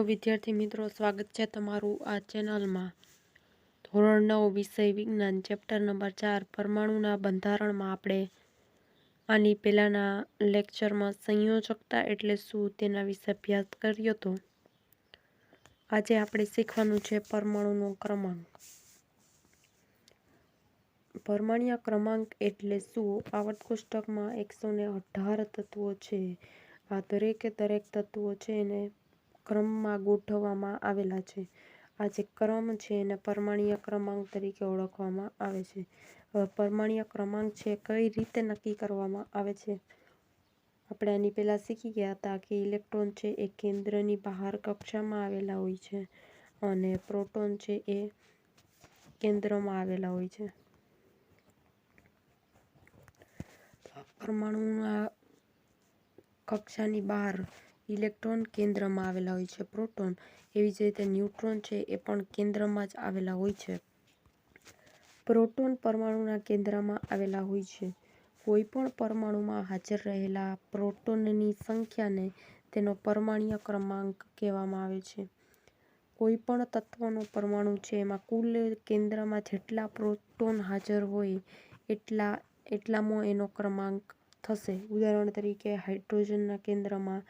Hello વિદ્યાર્થી મિત્રો. સ્વાગત છે તમારું આ ચેનલમાં. ધોરણ નવ, વિષય વિજ્ઞાન ચેપ્ટર નંબર ચાર, પરમાણુના બંધારણમાં આપણે આની પહેલાંના લેક્ચરમાં સંયોજકતા એટલે શું તેના વિશે અભ્યાસ કર્યો હતો આજે આપણે શીખવાનું છે પરમાણુનો ક્રમાંક. પરમાણ્ય ક્રમાંક એટલે શું? આવર્ત કોષ્ટકમાં એકસો અઢાર તત્વો છે. આ દરેકે દરેક તત્વો છે એને ક્રમમાં ગોઠવવામાં આવેલા છે. આ જે ક્રમ છે એને પરમાણીય ક્રમાંક તરીકે ઓળખવામાં આવે છે. પરમાણીય ક્રમાંક છે કઈ રીતે નક્કી કરવામાં આવે છે? આપણે આની પહેલાં શીખી ગયા હતા કે ઇલેક્ટ્રોન છે એ કેન્દ્રની બહાર કક્ષામાં આવેલા હોય છે અને પ્રોટોન છે એ કેન્દ્રમાં આવેલા હોય છે. પરમાણુના કક્ષાની બહાર ઇલેક્ટ્રોન કેન્દ્રમાં આવેલા હોય છે. પ્રોટોન એવી જ રીતે ન્યુટ્રોન છે, એ પણ કેન્દ્રમાં જ આવેલા હોય છે. પ્રોટોન પરમાણુના કેન્દ્રમાં આવેલા હોય છે. કોઈ પણ પરમાણુમાં હાજર રહેલા પ્રોટોનની સંખ્યાને તેનો પરમાણ્ય ક્રમાંક કહેવામાં આવે છે. કોઈ પણ તત્વનો પરમાણુ છે, એમાં કુલ કેન્દ્રમાં જેટલા પ્રોટોન હાજર હોય, એટલા, એટલામાં એનો ક્રમાંક થશે. ઉદાહરણ તરીકે, હાઇડ્રોજનના કેન્દ્રમાં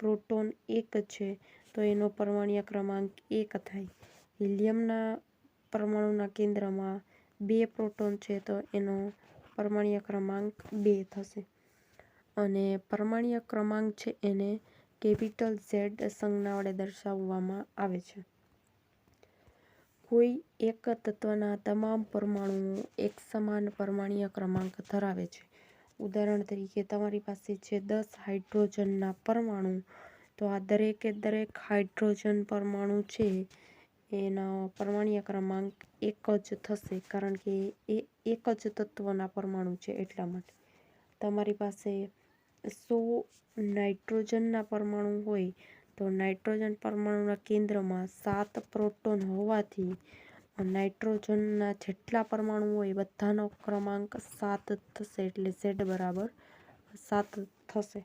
પ્રોટોન એક છે, તો એનો પરમાણ્ય ક્રમાંક એક થાય. હિલિયમના પરમાણુના કેન્દ્રમાં બે પ્રોટોન છે, તો એનો પરમાણ્ય ક્રમાંક બે થશે. અને પરમાણ્ય ક્રમાંક છે, એને કેપિટલ ઝેડ સંજ્ઞા વડે દર્શાવવામાં આવે છે. કોઈ એક તત્વના તમામ પરમાણુઓ એક સમાન પરમાણ્ય ક્રમાંક ધરાવે છે. ઉદાહરણ તરીકે તમારી પાસે છે દસ હાઇડ્રોજનના પરમાણુ. તો આ દરેકે દરેક હાઇડ્રોજન પરમાણુ છે, એના પરમાણ્ય ક્રમાંક એક જ થશે, કારણ કે એ એક જ તત્વના પરમાણુ છે એટલા માટે. તમારી પાસે સો નાઇટ્રોજનના પરમાણુ હોય, તો નાઇટ્રોજન પરમાણુના કેન્દ્રમાં સાત પ્રોટોન હોવાથી નાઇટ્રોજનના જેટલા પરમાણુ હોય બધાનો ક્રમાંક સાત થશે એટલે ઝેડ બરાબર સાત થશે.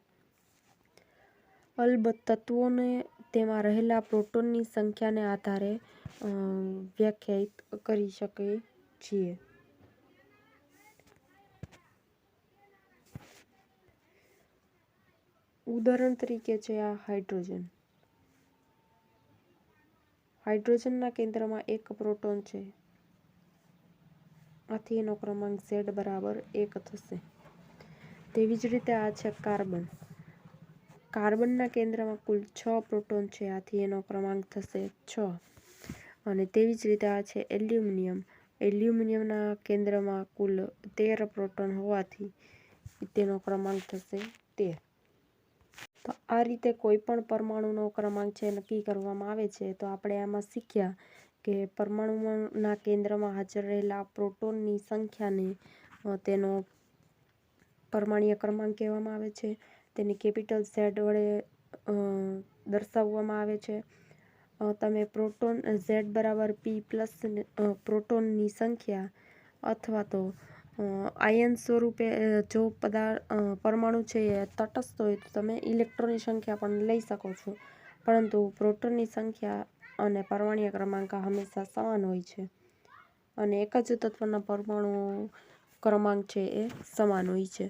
અલબત્ત તત્વોને તેમાં રહેલા પ્રોટોનની સંખ્યાને આધારે વ્યાખ્યાયિત કરી શકીએ છીએ. ઉદાહરણ તરીકે છે આ હાઇડ્રોજન. હાઇડ્રોજનના કેન્દ્રમાં એક પ્રોટોન છે. આથી એનો ક્રમાંક ઝેડ બરાબર એક થશે. તેવી જ રીતે આ છે કાર્બન. કાર્બનના કેન્દ્રમાં કુલ છ પ્રોટોન છે, આથી એનો ક્રમાંક થશે છ. અને તેવી જ રીતે આ છે એલ્યુમિનિયમ. એલ્યુમિનિયમના કેન્દ્રમાં કુલ તેર પ્રોટોન હોવાથી તેનો ક્રમાંક થશે તેર. આ રીતે કોઈ પણ પરમાણુનો ક્રમાંક છે નક્કી કરવામાં આવે છે, તો આપણે આમાં શીખ્યા કે પરમાણુના કેન્દ્રમાં હાજર રહેલા પ્રોટોનની સંખ્યાને તેનો પરમાણીય ક્રમાંક કહેવામાં આવે છે. તેને કેપિટલ ઝેડ વડે દર્શાવવામાં આવે છે. તમે પ્રોટોન ઝેડ બરાબર પી પ્લસ પ્રોટોનની સંખ્યા અથવા તો આયન સ્વરૂપે જો પદાર્થ પરમાણુ છે એ તટસ્થ હોય તો તમે ઇલેક્ટ્રોનની સંખ્યા પણ લઈ શકો છો. પરંતુ પ્રોટોનની સંખ્યા અને પરમાણ્ય ક્રમાંક હંમેશા સમાન હોય છે. અને એક જ તત્વના પરમાણુ ક્રમાંક છે એ સમાન હોય છે.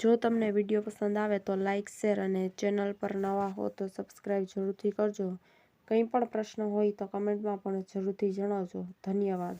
જો તમને વીડિયો પસંદ આવે તો લાઇક શેર અને ચેનલ પર નવા હો તો સબસ્ક્રાઈબ જરૂરથી કરજો. કંઈ પણ પ્રશ્ન હોય તો કમેન્ટમાં પણ જરૂરથી જણાવજો. ધન્યવાદ.